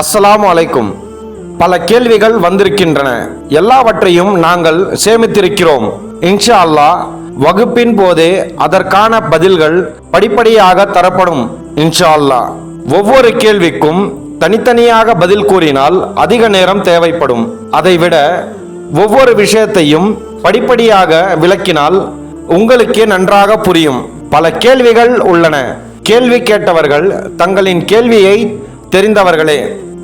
அஸ்ஸலாமு அலைக்கும். பல கேள்விகள் வந்திருக்கின்றன. எல்லாவற்றையும் நாங்கள் சேமித்திருக்கிறோம். இன்ஷா அல்லாஹ் வகுப்பின் போதே அதற்கான பதில்கள் படிப்படியாக தரப்படும் இன்ஷா அல்லாஹ் ஒவ்வொரு கேள்விக்கும் தனித்தனியாக பதில் கூறினால் அதிக நேரம் தேவைப்படும். அதைவிட ஒவ்வொரு விஷயத்தையும் படிப்படியாக விளக்கினால் உங்களுக்கே நன்றாக புரியும். பல கேள்விகள் உள்ளன. கேள்வி கேட்டவர்கள் தங்களின் கேள்வியை தெரிந்தவர்களே.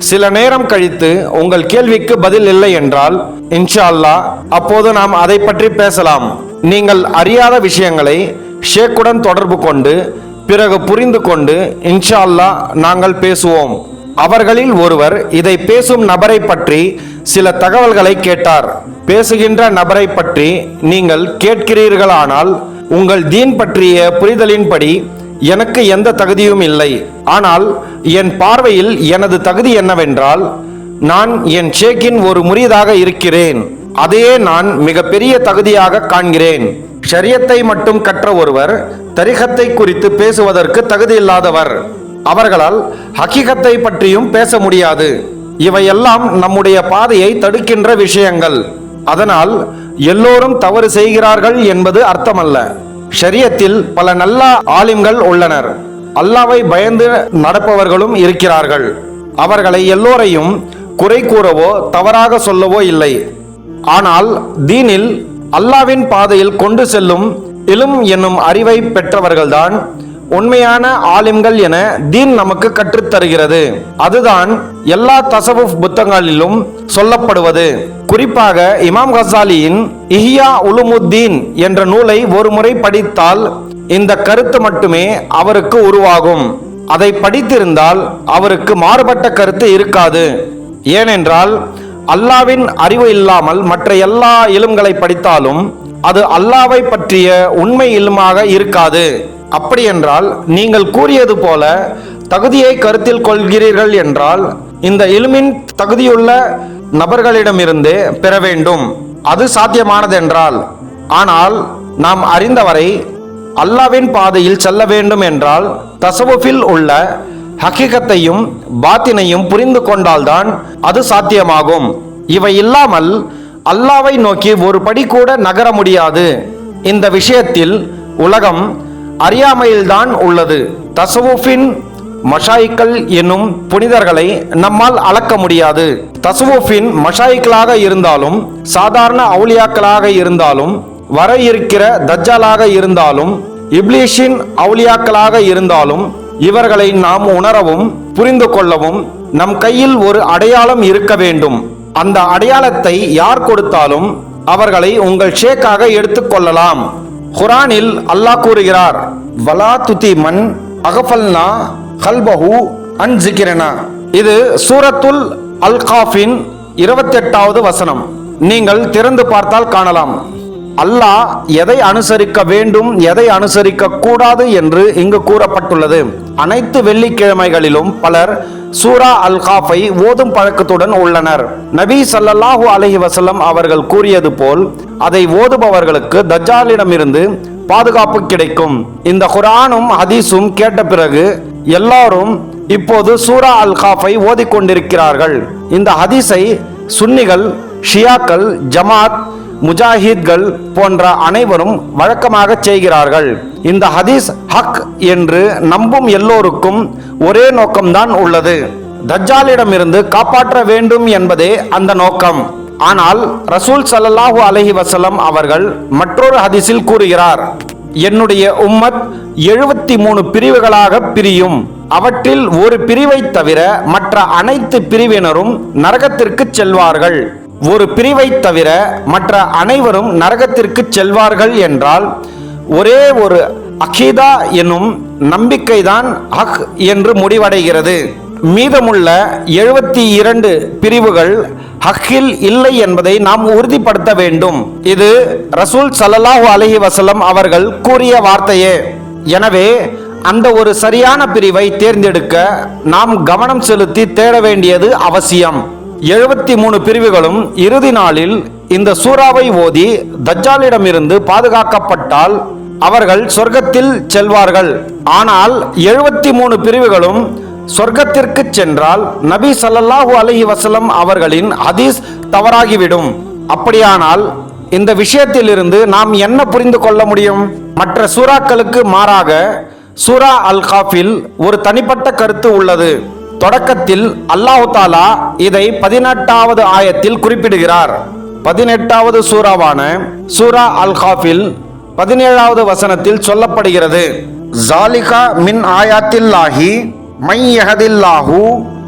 சில நேரம் கழித்து உங்கள் கேள்விக்கு பதில் இல்லை என்றால் இன்ஷா அல்லாஹ் அப்போது நாம் அதை பற்றி பேசலாம். நீங்கள் அறியாத விஷயங்களை ஷேக்குடன் தொடர்பு கொண்டு பிறகு புரிந்து கொண்டு இன்ஷா அல்லா நாங்கள் பேசுவோம். அவர்களில் ஒருவர் இதை பேசும் நபரை பற்றி சில தகவல்களை கேட்டார். பேசுகின்ற நபரை பற்றி நீங்கள் கேட்கிறீர்களானால் உங்கள் தீன் பற்றிய புரிதலின்படி எனக்கு எந்த தகுதியும் இல்லை. ஆனால் என் பார்வையில் எனது தகுதி என்னவென்றால் நான் என் ஷேக்கின் ஒரு முறியதாக இருக்கிறேன். அதையே நான் மிகப்பெரிய தகுதியாக காண்கிறேன். ஷரியத்தை மட்டும் கற்ற ஒருவர் தரிகத்தை குறித்து பேசுவதற்கு தகுதியில்லாதவர். அவர்களால் ஹக்கீகத்தை பற்றியும் பேச முடியாது. இவையெல்லாம் நம்முடைய பாதையை தடுக்கின்ற விஷயங்கள். அதனால் எல்லோரும் தவறு செய்கிறார்கள் என்பது அர்த்தமல்ல. ஷரியத்தில் பல நல்ல ஆலிம்கள் உள்ளனர். அல்லாவை பயந்து நடப்பவர்களும் இருக்கிறார்கள். அவர்களை எல்லோரையும் குறை கூறவோ தவறாக சொல்லவோ இல்லை. ஆனால் தீனில் அல்லாவின் பாதையில் கொண்டு செல்லும் இலும் என்னும் அறிவை பெற்றவர்கள்தான் உண்மையான ஆலிம்கள் என தீன் நமக்கு கற்றுத்தருகிறது. அதுதான் எல்லா தசவுஃப் புத்தகங்களிலும் சொல்லப்படுவது. குறிப்பாக இமாம் கசாலியின் இஹியா உலுமுத்தீன் என்ற நூலை ஒருமுறை படித்தால் இந்த கருத்து மட்டுமே அவருக்கு உருவாகும். அதை படித்திருந்தால் அவருக்கு மாறுபட்ட கருத்து இருக்காது. ஏனென்றால் அல்லாவின் அறிவு இல்லாமல் மற்ற எல்லா இலும்களை படித்தாலும் அது அல்லாவை பற்றிய உண்மை இலுமாக இருக்காது. அப்படியென்றால் நீங்கள் கூறியது போல தகுதியை கருத்தில் கொள்கிறீர்கள் என்றால் இந்த இலுமின் தகுதியுள்ள நபர்களிடமிருந்து பெற வேண்டும். அது சாத்தியமானதென்றால் ஆனால் நாம் அறிந்தவரை அல்லாவின் பாதையில் செல்ல வேண்டும் என்றால் தசவுஃபில் உள்ள ஹக்கீகத்தையும் பாத்தினையும் புரிந்து கொண்டால்தான் அது சாத்தியமாகும். இவை இல்லாமல் அல்லாவை நோக்கி ஒரு படி கூட நகர முடியாது. இந்த விஷயத்தில் உலகம் அறியாமையில்தான் உள்ளது. தசவுஃபின் மஷாயிக்கள் என்னும் புனிதர்களை நம்மால் அளக்க முடியாது. தசுவுஃபின் மஷாயிக்களாக இருந்தாலும் சாதாரண அவுலியாக்களாக இருந்தாலும் வர இருக்கிற தஜ்ஜாலாக இருந்தாலும் இப்லீஷின் அவுலியாக்களாக இருந்தாலும் இவர்களை நாம் உணரவும் புரிந்து கொள்ளவும் நம் கையில் ஒரு அடையாளம் இருக்க வேண்டும். அந்த அடையாளத்தை யார் கொடுத்தாலும் அவர்களை உங்கள் ஷேக்காக எடுத்துக்கொள்ளலாம் குரானில் அல்லாஹ் கூறுகிறார் வலா துதி மண் அகஃபல்னா ஹல்பஹு அன் இது சூரத்துல் அல் காஃபின் இருபத்தெட்டாவது வசனம். நீங்கள் திறந்து பார்த்தால் காணலாம். அல்லாஹ் எதை அனுசரிக்க வேண்டும் எதை அனுசரிக்க கூடாது என்று இங்கு கூறப்பட்டுள்ளது. அனைத்து வெள்ளிக்கிழமைகளிலும் பலர் சூரா அல் காஃபை ஓதும் பழக்கத்துடன் உள்ளனர். நபி சல்லல்லாஹு அலகி வசலம் அவர்கள் கூறியது போல் அதை ஓதுபவர்களுக்கு தஜ்ஜாலிடமிருந்து பாதுகாப்பு கிடைக்கும். இந்த குரானும் ஹதீஸும் கேட்ட பிறகு எல்லாரும் இப்போது சூரா அல் காஃபை ஓதிக்கொண்டிருக்கிறார்கள். இந்த ஹதீஸை சுன்னிகள் ஷியாக்கள் ஜமாத் முஜாஹித்கள் போன்ற அனைவரும் வழக்கமாக செய்கிறார்கள். இந்த ஹதீஸ் ஹக் என்று நம்பும் எல்லோருக்கும் ஒரே நோக்கம்தான் உள்ளது. தஜ்ஜாலிடமிருந்து காப்பாற்ற வேண்டும் என்பதே அந்த நோக்கம். ஆனால் ரசூல் சல்லல்லாஹு அலஹி வசலம் அவர்கள் மற்றொரு ஹதிஸில் கூறுகிறார் என்னுடைய உம்மத் எழுபத்தி மூணு பிரிவுகளாக பிரியும். அவற்றில் ஒரு பிரிவை தவிர மற்ற அனைத்து பிரிவினரும் நரகத்திற்கு செல்வார்கள். ஒரு பிரிவை தவிர மற்ற அனைவரும் நரகத்திற்கு செல்வார்கள் என்றால் ஒரே ஒரு அகீதா என்னும் நம்பிக்கைதான் ஹக் என்று முடிவடைகிறது. மீதமுள்ள எழுபத்தி இரண்டு பிரிவுகள் ஹக்கில் இல்லை என்பதை நாம் உறுதிப்படுத்த வேண்டும். இது ரசூல் ஸல்லல்லாஹு அலஹி வசலம் அவர்கள் கூறிய வார்த்தையே. எனவே அந்த ஒரு சரியான பிரிவை தேர்ந்தெடுக்க நாம் கவனம் செலுத்தி தேட வேண்டியது அவசியம். எழுபத்தி மூணு பிரிவுகளும் இறுதி நாளில் இந்த சூறாவை ஓதி தஜ்ஜாலிடமிருந்து பாதுகாக்கப்பட்டால் அவர்கள் சொர்க்கத்தில் செல்வார்கள். ஆனால் எழுபத்தி மூணு பிரிவுகளும் சொர்க்கத்திற்கு சென்றால் நபி சல்லல்லாஹு அலஹி வசலம் அவர்களின் ஹதீஸ் தவறாகிவிடும். அப்படியானால் இந்த விஷயத்திலிருந்து நாம் என்ன புரிந்து கொள்ள முடியும்? மற்ற சூறாக்களுக்கு மாறாக சூரா அல் காஃபில் ஒரு தனிப்பட்ட கருத்து உள்ளது. தொடக்கத்தில் அல்லாஹு தாலா இதை பதினெட்டாவது ஆயத்தில் குறிப்பிடுகிறார். பதினெட்டாவது சூறாவான சூரா அல் காஃபில் பதினேழாவது வசனத்தில் சொல்லப்படுகிறது. ஜாலிகா மின் ஆயாத்தில்லாஹி மை யஹதில்லாஹு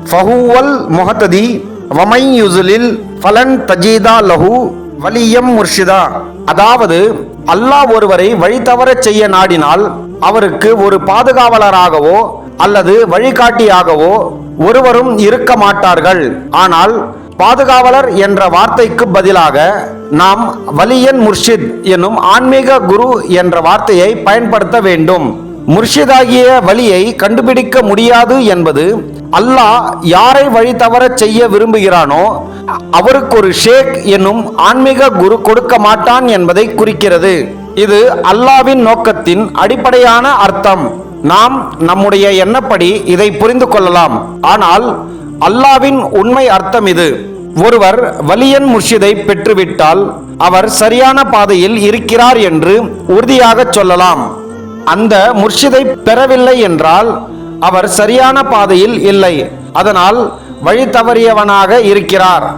ஃபஹுவல் முஹததி வமை யுசுலில் ஃபலன் தஜீதா லஹு வலியம் முர்ஷிதா. அதாவது அல்லாஹ் ஒருவரை வழி தவறச் செய்ய நாடினால் அவருக்கு ஒரு பாதுகாவலராகவோ அல்லது வழிகாட்டியாகவோ ஒருவரும் இருக்க மாட்டார்கள். ஆனால் பாதுகாவலர் என்ற வார்த்தைக்கு பதிலாக நாம் வலியன் முர்ஷித் என்னும் ஆன்மீக குரு என்ற வார்த்தையை பயன்படுத்த வேண்டும். முர்ஷிதாகிய வழியை கண்டுபிடிக்க முடியாது என்பது அல்லாஹ் யாரை வழி தவறச் செய்ய விரும்புகிறானோ அவருக்கு ஒரு ஷேக் என்னும் ஆன்மீக குரு கொடுக்க மாட்டான் என்பதை குறிக்கிறது. இது அல்லாவின் நோக்கத்தின் அடிப்படையான அர்த்தம். நாம் நம்முடைய எண்ணப்படி இதை புரிந்து கொள்ளலாம். ஆனால் அல்லாவின் உண்மை அர்த்தம் இது. ஒருவர் வலியன் முர்ஷிதை பெற்றுவிட்டால் அவர் சரியான பாதையில் இருக்கிறார் என்று உறுதியாக சொல்லலாம். அந்த முர்ஷிதை பெறவில்லை என்றால் அவர் சரியான பாதையில் இல்லை. அதனால் வழி தவறியவனாக இருக்கிறார்.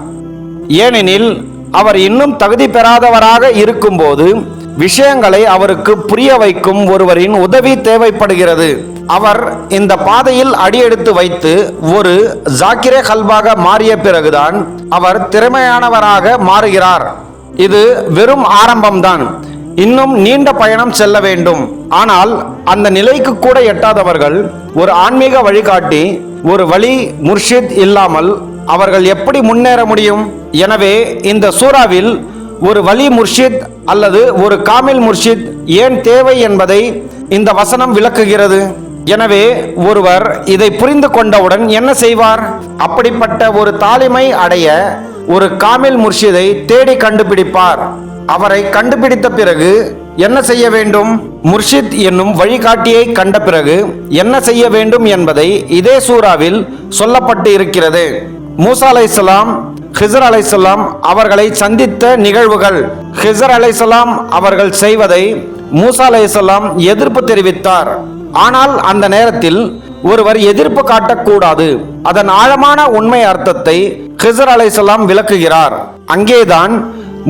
ஏனெனில் அவர் இன்னும் தகுதி பெறாதவராக இருக்கும்போது விஷயங்களை அவருக்கு புரிய வைக்கும் ஒருவரின் உதவி தேவைப்படுகிறது. அவர் இந்த பாதையில் அடியெடுத்து வைத்து ஒரு ஜாக்கிரே கல்பாக மாறிய பிறகுதான் அவர் திறமையானவராக மாறுகிறார். இது வெறும் ஆரம்பம்தான். இன்னும் நீண்ட பயணம் செல்ல வேண்டும். ஆனால் அந்த நிலைக்கு கூட எட்டாதவர்கள் ஒரு ஆன்மீக வழிகாட்டி ஒரு வழி முர்ஷித் இல்லாமல் அவர்கள் எப்படி முன்னேற முடியும்? எனவே இந்த சூறாவில் ஒரு வலி முர்ஷித் அல்லது ஒரு காமில் முர்ஷித் ஏன் தேவை என்பதை இந்த வசனம் விளக்குகிறது. எனவே ஒருவர் இதை புரிந்து கொண்டவுடன் என்ன செய்வார்? அப்படிப்பட்ட ஒரு தாலிமை அடைய ஒரு காமில் முர்ஷிதை தேடி கண்டுபிடிப்பார். அவரை கண்டுபிடித்த பிறகு என்ன செய்ய வேண்டும்? முர்ஷித் என்னும் வழிகாட்டியை கண்ட பிறகு என்ன செய்ய வேண்டும் என்பதை இதே சூறாவில் சொல்லப்பட்டு இருக்கிறது. மூசா அலைசலாம் ஹிசர் அலைசலாம் அவர்களை சந்தித்த நிகழ்வுகள். ஹிசர் அலைசலாம் அவர்கள் செய்வதை மூசா அலைசலாம் எதிர்ப்பு தெரிவித்தார். ஆனால் அந்த நேரத்தில் ஒருவர் எதிர்ப்பு காட்டக்கூடாது. அதன் ஆழமான உண்மை அர்த்தத்தை ஹிசர் அலைசலாம் விளக்குகிறார். அங்கேதான்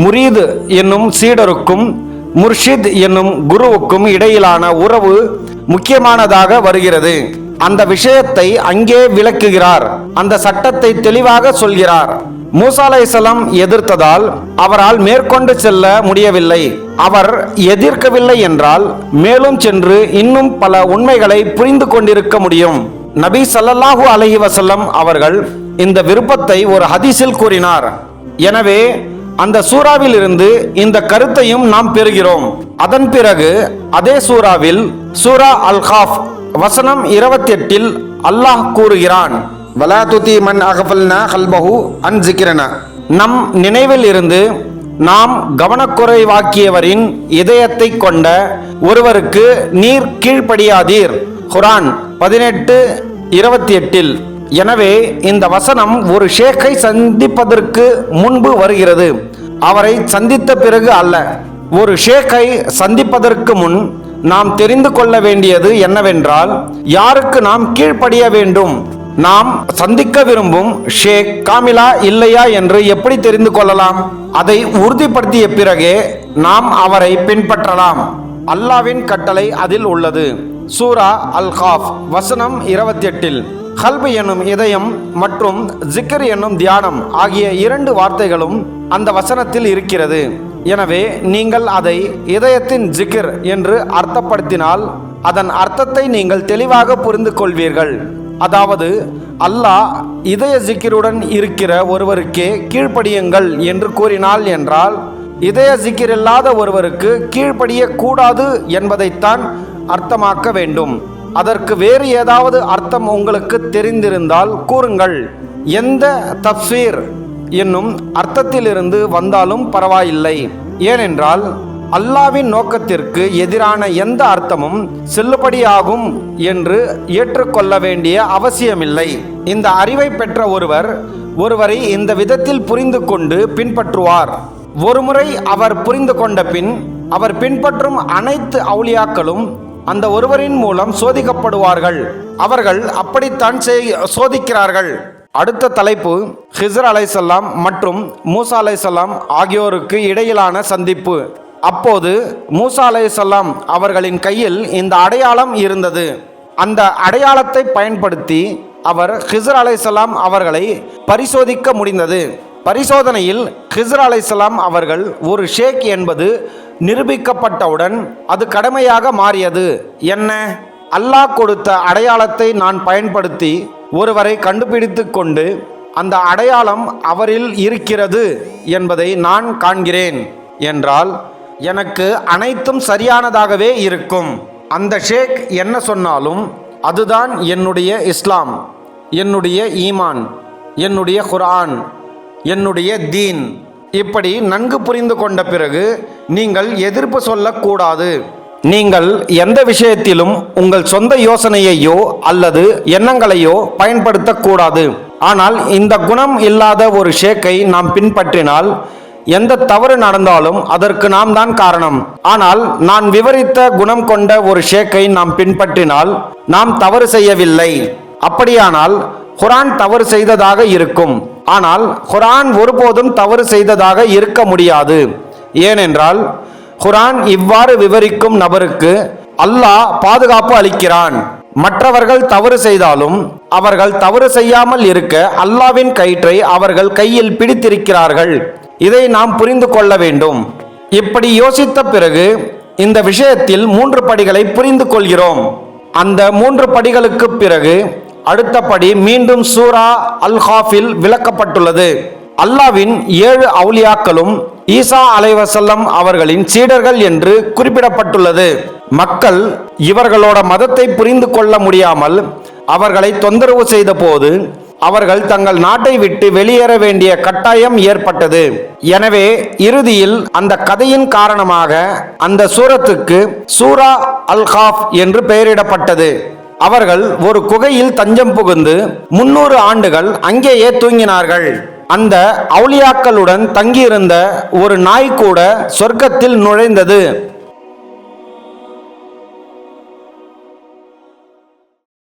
முரீது என்னும் சீடருக்கும் முர்ஷித் என்னும் குருவுக்கும் இடையிலான உறவு முக்கியமானதாக வருகிறது. அந்த விஷயத்தை அங்கே விளக்குகிறார். அந்த சட்டத்தை தெளிவாக சொல்கிறார். மூசா அலைஹிஸ்ஸலாம் எதிர்த்ததால் அவரால் மேற்கொண்டு செல்ல முடியவில்லை. அவர் எதிர்க்கவில்லை என்றால் மேலும் சென்று இன்னும் பல உண்மைகளை புரிந்து கொண்டிருக்க முடியும். நபி ஸல்லல்லாஹு அலஹி வசல்லம் அவர்கள் இந்த விருப்பத்தை ஒரு ஹதீஸில் கூறினார். எனவே அந்த சூறாவில் இருந்து இந்த கருத்தையும் நாம் பெறுகிறோம். அதன் பிறகு அதே சூறாவில் சூரா அல் காஃப் வசனம் இருபத்தி எட்டில் அல்லாஹ் கூறுகிறான். வலா துதி மன் அகஃபல்னா கல்பஹு அன் நம் நினைவில் இருந்து நாம் கவனக்குறைவாக்கியவரின் இதயத்தை கொண்ட ஒருவருக்கு நீர் கீழ்ப்படியாதீர். குரான் பதினெட்டு இருபத்தி எட்டில் எனவே இந்த வசனம் ஒரு ஷேக்கை சந்திப்பதற்கு முன்பு வருகிறது. அவரை சந்தித்த பிறகு அல்ல. ஒரு ஷேக்கை சந்திப்பதற்கு முன் நாம் தெரிந்து கொள்ள வேண்டியது என்னவென்றால் யாருக்கு நாம் கீழ்ப்படிய வேண்டும்? நாம் சந்திக்க விரும்பும் ஷேக் காமிலா இல்லையா என்று எப்படி தெரிந்து கொள்ளலாம்? அதை உறுதிப்படுத்திய பிறகே நாம் அவரை பின்பற்றலாம். அல்லாவின் கட்டளை அதில் உள்ளது. சூரா அல் காஃப் வசனம் இருபத்தி எட்டில் கல்பு என்னும் இதயம் மற்றும் ஜிக்கர் என்னும் தியானம் ஆகிய இரண்டு வார்த்தைகளும் அந்த வசனத்தில் இருக்கிறது. எனவே நீங்கள் அதை இதயத்தின் ஜிக்கிர் என்று அர்த்தப்படுத்தினால் அதன் அர்த்தத்தை நீங்கள் தெளிவாக புரிந்து கொள்வீர்கள். அதாவது அல்லாஹ் இதய ஜிக்கிருடன் இருக்கிற ஒருவருக்கே கீழ்ப்படியுங்கள் என்று கூறினாள் என்றால் இதய ஜிக்கிர் இல்லாத ஒருவருக்கு கீழ்ப்படியக்கூடாது என்பதைத்தான் அர்த்தமாக்க வேண்டும். அதற்கு வேறு ஏதாவது அர்த்தம் உங்களுக்கு தெரிந்திருந்தால் கூறுங்கள். எந்த தப்சீர் என்னும் அர்த்தத்திலிருந்து வந்தாலும் பரவாயில்லை. ஏனென்றால் அல்லாவின் நோக்கத்திற்கு எதிரான எந்த அர்த்தமும் செல்லுபடியாகும் என்று ஏற்றுக்கொள்ள வேண்டிய அவசியமில்லை. இந்த அறிவை பெற்ற ஒருவர் ஒருவரை இந்த விதத்தில் புரிந்து கொண்டு பின்பற்றுவார். ஒருமுறை அவர் புரிந்து கொண்ட பின் அவர் பின்பற்றும் அனைத்து அவுளியாக்களும் அந்த ஒருவரின் மூலம் சோதிக்கப்படுவார்கள். அவர்கள் அப்படித்தான் செய்- சோதிக்கிறார்கள். அடுத்த தலைப்பு ஹிசர் அலைசல்லாம் மற்றும் மூசா அலைசல்லாம் ஆகியோருக்கு இடையிலான சந்திப்பு. அப்போது மூசா அலைசல்லாம் அவர்களின் கையில் இந்த அடையாளம் இருந்தது. அந்த அடையாளத்தை பயன்படுத்தி அவர் ஹிசர் அலைசல்லாம் அவர்களை பரிசோதிக்க முடிந்தது. பரிசோதனையில் ஹிஸ்ரா அலைசலாம் அவர்கள் ஒரு ஷேக் என்பது நிரூபிக்கப்பட்டவுடன் அது கடமையாக மாறியது. என்ன? அல்லாஹ் கொடுத்த அடையாளத்தை நான் பயன்படுத்தி ஒருவரை கண்டுபிடித்து கொண்டு அந்த அடையாளம் அவரில் இருக்கிறது என்பதை நான் காண்கிறேன் என்றால் எனக்கு அனைத்தும் சரியானதாகவே இருக்கும். அந்த ஷேக் என்ன சொன்னாலும் அதுதான் என்னுடைய இஸ்லாம் என்னுடைய ஈமான் என்னுடைய குரான் என்னுடைய தீன். இப்படி நன்கு புரிந்து கொண்ட பிறகு நீங்கள் எதிர்ப்பு சொல்லக்கூடாது. நீங்கள் எந்த விஷயத்திலும் உங்கள் சொந்த யோசனையையோ அல்லது எண்ணங்களையோ பயன்படுத்தக்கூடாது. ஆனால் இந்த குணம் இல்லாத ஒரு ஷேக்கை நாம் பின்பற்றினால் எந்த தவறு நடந்தாலும் அதற்கு நாம் தான் காரணம். ஆனால் நான் விவரித்த குணம் கொண்ட ஒரு ஷேக்கை நாம் பின்பற்றினால் நாம் தவறு செய்யவில்லை. அப்படியானால் குரான் தவறு செய்ததாக இருக்கும். ஆனால் குரான் ஒருபோதும் தவறு செய்ததாக இருக்க முடியாது. ஏனென்றால் குரான் இவ்வாறு விவரிக்கும் நபருக்கு அல்லாஹ் பாதுகாப்பு அளிக்கிறான். மற்றவர்கள் தவறு செய்தாலும் அவர்கள் தவறு செய்யாமல் இருக்க அல்லாவின் கயிற்றை அவர்கள் கையில் பிடித்திருக்கிறார்கள். இதை நாம் புரிந்து கொள்ள வேண்டும். இப்படி யோசித்த பிறகு இந்த விஷயத்தில் மூன்று படிகளை புரிந்து கொள்கிறோம். அந்த மூன்று படிகளுக்கு பிறகு அடுத்தபடி மீண்டும் சூரா அல் ஹாஃபில் விளக்கப்பட்டுள்ளது. அல்லாவின் ஏழு அவுலியாக்களும் ஈசா அலைவசல்லம் அவர்களின் சீடர்கள் என்று குறிப்பிடப்பட்டுள்ளது. மக்கள் இவர்களோட மதத்தை புரிந்து கொள்ள முடியாமல் அவர்களை தொந்தரவு செய்த போது அவர்கள் தங்கள் நாட்டை விட்டு வெளியேற வேண்டிய கட்டாயம் ஏற்பட்டது. எனவே இறுதியில் அந்த கதையின் காரணமாக அந்த சூரத்துக்கு சூரா அல்ஹாஃப் என்று பெயரிடப்பட்டது. அவர்கள் ஒரு குகையில் தஞ்சம் புகுந்து முன்னூறு ஆண்டுகள் அங்கேயே தூங்கினார்கள். அந்த அவுளியாக்களுடன் தங்கியிருந்த ஒரு நாய் கூட சொர்க்கத்தில் நுழைந்தது.